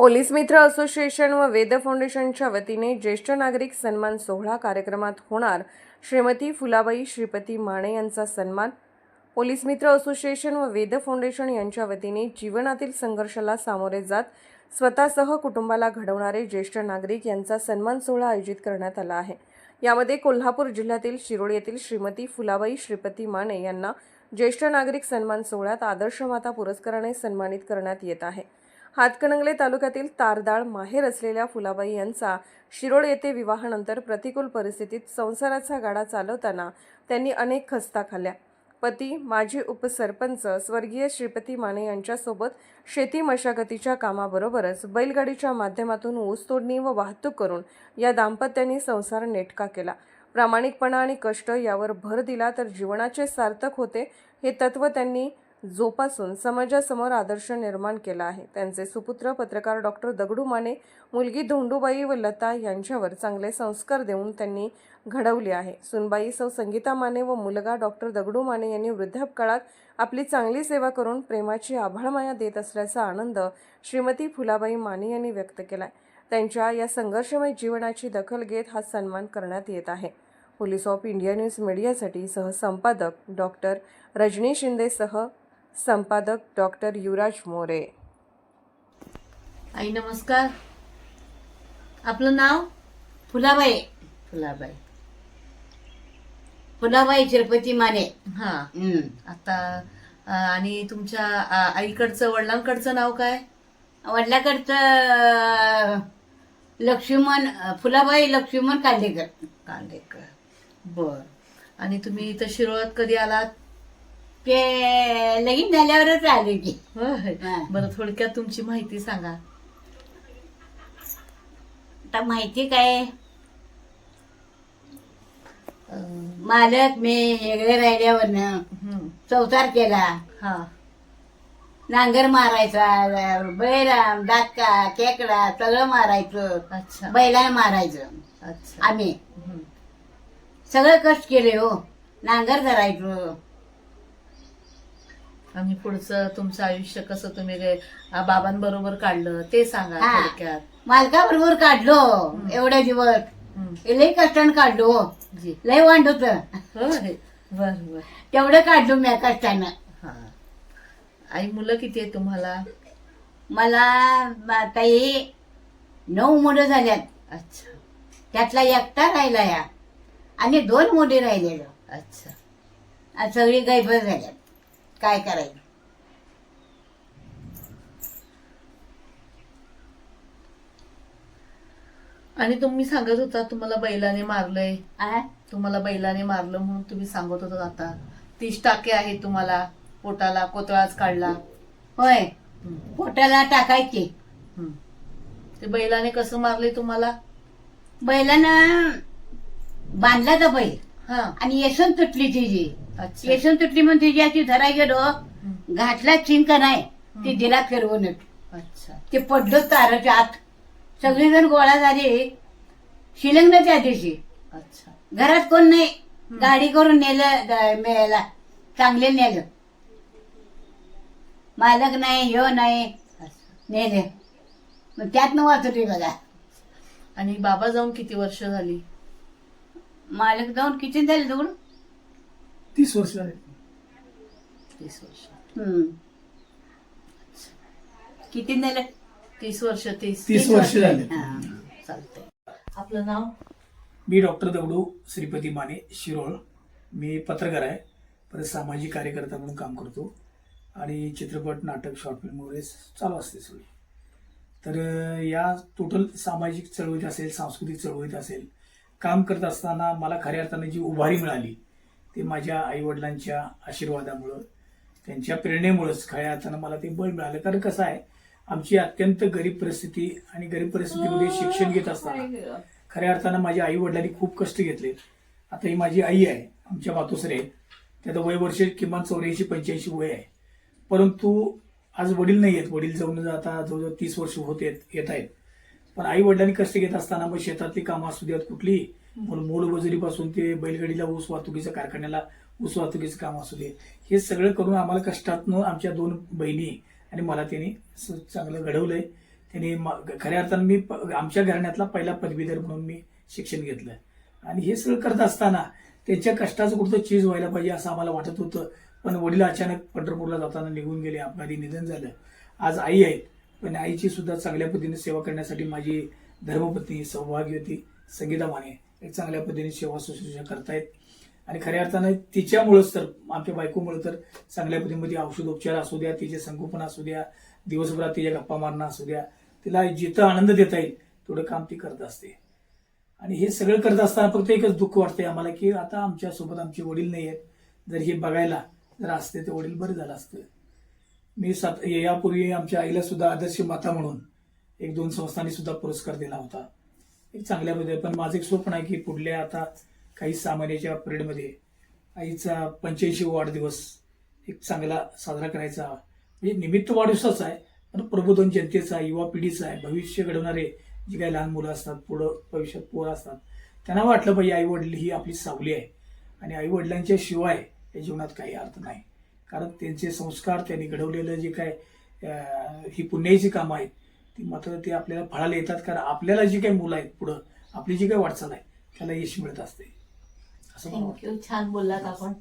Police मित्र association व वेद फाउंडेशनच्या वतीने ज्येष्ठ नागरिक सन्मान सोहळा कार्यक्रमात होणार श्रीमती फुलाबाई श्रीपती माने यांचा सन्मान. पोलीस मित्र असोसिएशन व वेद फाउंडेशन यांच्या वतीने जीवनातील संघर्षाला सामोरे जात स्वतःसह कुटुंबाला घडवणारे ज्येष्ठ नागरिक यांचा सन्मान सोहळा आयोजित करण्यात आला आहे. यामध्ये कोल्हापूर जिल्ह्यातील शिरोळ येथील श्रीमती फुलाबाई श्रीपती माने यांना ज्येष्ठ नागरिक सन्मान सोहळ्यात आदर्श माता पुरस्काराने सन्मानित करण्यात येत आहे. हातकणंगले तालुक्यातील तारदाळ माहेर असलेल्या फुलाबाई यांचा शिरोळ येथे विवाहानंतर प्रतिकूल परिस्थितीत संसाराचा गाडा चालवताना त्यांनी अनेक खस्ता खाल्ल्या. पती माजी उपसरपंच स्वर्गीय श्रीपती माने यांच्यासोबत शेती मशागतीच्या कामाबरोबरच बैलगाडीच्या माध्यमातून ऊस तोडणी व वाहतूक करून या दाम्पत्यांनी संसार नेटका केला. प्रामाणिकपणा आणि कष्ट यावर भर दिला तर जीवनाचे सार्थक होते हे तत्व त्यांनी जोपासून समाजासमोर आदर्श निर्माण केला आहे. त्यांचे सुपुत्र पत्रकार डॉक्टर दगडू माने मुलगी धोंडूबाई व लता यांच्यावर चांगले संस्कार देऊन त्यांनी घडवले आहे. सुनबाई सौ संगीता माने व मुलगा डॉक्टर दगडू माने यांनी वृद्धापकाळात आपली चांगली सेवा करून प्रेमाची आभाळमाया देत असल्याचा आनंद श्रीमती फुलाबाई माने यांनी व्यक्त केला त्यांच्या या संघर्षमय जीवनाची दखल घेत हा सन्मान करण्यात येत आहे. पोलीस ऑफ इंडिया न्यूज मीडियासाठी सहसंपादक डॉक्टर रजनी शिंदेसह संपादक डॉक्टर युवराज मोरे. आई नमस्कार. आपलं नाव? फुलाबाई. फुलाबाई. फुलाबाई शिरपती माने. हा. हम्म. आता अ, आणि तुमच्या आईकडचं वडिलांकडचं नाव काय? वडिलाकडचं अं, लक्ष्मण अं, फुलाबाई लक्ष्मण कांदेकर. कांदेकर. बर. आणि तुम्ही इथं शिरोळात कधी आलात? ते लगीन झाल्यावरच आले की होय. हा. बरं थोडक्यात तुमची माहिती सांगा. आता माहिती काय? अ, मालक मी वेगळे राहिल्यावरनं हं, संसार केला. हा. नांगर मारायचा बैराम डाका केकडा सगळं मारायचं. अच्छा. बैलाला मारायचं. अच्छा. आम्ही. हं. सगळं कष्ट केले हो. नांगर धरायचं. आणि पुढचं तुमचं आयुष्य कसं तुम्ही गे- आ, बाबांबरोबर काढलं ते सांगा हा. थोडक्यात. मालकाबरोबर काढलो एवढ्या दिवस. हं, लय कष्टानं काढलो जी. लय वांड होत. होय. बर बर. तेवढं काढलो मी कष्टानं. हा. आई मुलं किती आहे तुम्हाला? मला ताई नऊ मुलं झाल्यात. अच्छा. त्यातला एकटा राहिला या. आणि दोन मुली राहिलेलं अच्छा. सगळी गैबर झाल्यात. काय करायचं? आणि तुम्ही सांगत होता तुम्हाला बैलाने मारलंय. आ? तुम्हाला बैलाने मारलं म्हणून तुम्ही सांगत होता आता. तीस टाके आहे तुम्हाला पोटाला कोतळाच काढला. होय. पोटाला टाकायची. हं. ते बैलाने कसं मारले तुम्हाला? बैलानं बांधला का बैल. हा. आणि येसून तुटली तिची अच्छा. येसून तुटली म्हणून तिची अशी धरा गेलो. घातला चिंक नाही. ती दिला फिरवूनच अच्छा. ते पडलो ताराच्या आत. सगळीजण गोळा झाली. शिलंगनं त्या दिवशी. अच्छा. घरात कोण नाही. गाडी करून नेलं द- मेला. चांगले नेलं. मालक नाही ह्यो नाही. अच्छा. नेले. मग त्यातनं वाचली बघा. आणि बाबा जाऊन किती वर्ष झाली? मालक जाऊन किती झाले दोन? तीस वर्ष झाले तीस वर्ष. हम्म. किती नेलं? तीस वर्ष तीस. तीस वर्ष झाले. हा. चालतंय. आपलं नाव? मी डॉक्टर दगडू श्रीपती माने शिरोळ. मी पत्रकार आहे. परत सामाजिक कार्यकर्ता म्हणून काम करतो. आणि चित्रपट नाटक शॉर्ट फिल्म वगैरे चालू असते सगळी. तर अं, या टोटल सामाजिक चळवळीत असेल सांस्कृतिक चळवळीत असेल काम करत असताना मला खऱ्या अर्थाने जी उभारी मिळाली ते माझ्या आईवडिलांच्या आशीर्वादामुळं त्यांच्या प्रेरणेमुळंच खऱ्या अर्थानं मला ते बळ मिळालं. कारण कसं आहे आमची अत्यंत गरीब परिस्थिती आणि गरीब परिस्थितीमध्ये शिक्षण घेत असताना खऱ्या अर्थानं माझ्या आई वडिलांनी खूप कष्ट घेतले. आता ही माझी आई आहे आमच्या मातोसरे त्याचं वय वर्ष किमान चौऱ्याऐंशी पंच्याऐंशी वय आहे. परंतु आज वडील नाही आहेत. वडील जाऊन आता जवळजवळ तीस वर्ष होत येत आहेत. पण आई वडिलांनी कष्ट घेत असताना मग शेतातली कामं असू द्यात कुठली मोलमजुरीपासून ते बैलगाडीला ऊस वाहतुकीच्या कारखान्याला ऊस वाहतुकीचं काम असू दे. हे सगळं करून आम्हाला कष्टातनं आमच्या दोन बहिणी आणि मला त्यांनी स- चांगलं घडवलंय. त्यांनी खऱ्या अर्थानं मी प- आमच्या घराण्यातला पहिला पदवीधर म्हणून मी शिक्षण घेतलं. आणि हे सगळं करत असताना त्यांच्या कष्टाचं कुठं चीज व्हायला पाहिजे असं आम्हाला वाटत होतं. पण वडील अचानक पंढरपूरला जाताना निघून गेले अपघाती निधन झालं. आज आई आहेत. पण आईची सुद्धा चांगल्या पद्धतीने सेवा करण्यासाठी माझी धर्मपत्नी होती संगीता माने. एक चांगल्या पद्धतीने सेवा शुश्रूषा करतायत. आणि खऱ्या अर्थानं तिच्यामुळंच तर आमच्या बायकोमुळं तर चांगल्या पद्धतीमध्ये औषधोपचार असू द्या तिचे संगोपन असू द्या दिवसभरात तिच्या गप्पा मारणं असू द्या तिला जिथं आनंद देता येईल तेवढं काम ती करत असते. आणि हे सगळं करत असताना फक्त एकच दुःख वाटतंय आम्हाला की आता आमच्यासोबत आमचे वडील नाही आहेत. जर हे बघायला जर असते तर वडील बरं झालं असतं. मी सात यापूर्वी आमच्या आईला सुद्धा आदर्श माता म्हणून एक दोन संस्थांनी सुद्धा पुरस्कार दिला होता. एक चांगल्या पण माझं एक स्वप्न आहे की पुढल्या आता काही सामान्याच्या परेडमध्ये आईचा पंच्याऐंशी वाढदिवस एक चांगला साजरा करायचा. म्हणजे निमित्त वाढदिवसाच आहे पण प्रबोधन जनतेचा युवा पिढीचा आहे. भविष्य घडवणारे जे काही लहान मुलं असतात पुढं भविष्यात पोरं असतात त्यांना वाटलं पाहिजे आई वडील ही आपली सावली आहे. आणि आई वडिलांच्या शिवाय या जीवनात काही अर्थ नाही. कारण त्यांचे संस्कार त्यांनी घडवलेलं जे काय ही पुण्याची कामं आहेत ती मात्र ते आपल्याला फळाला येतात कारण आपल्याला जी काही मुलं आहेत पुढं आपली जी काही वाटचाल आहे त्याला यश मिळत असते. असं मला वाटतं छान बोललात आपण.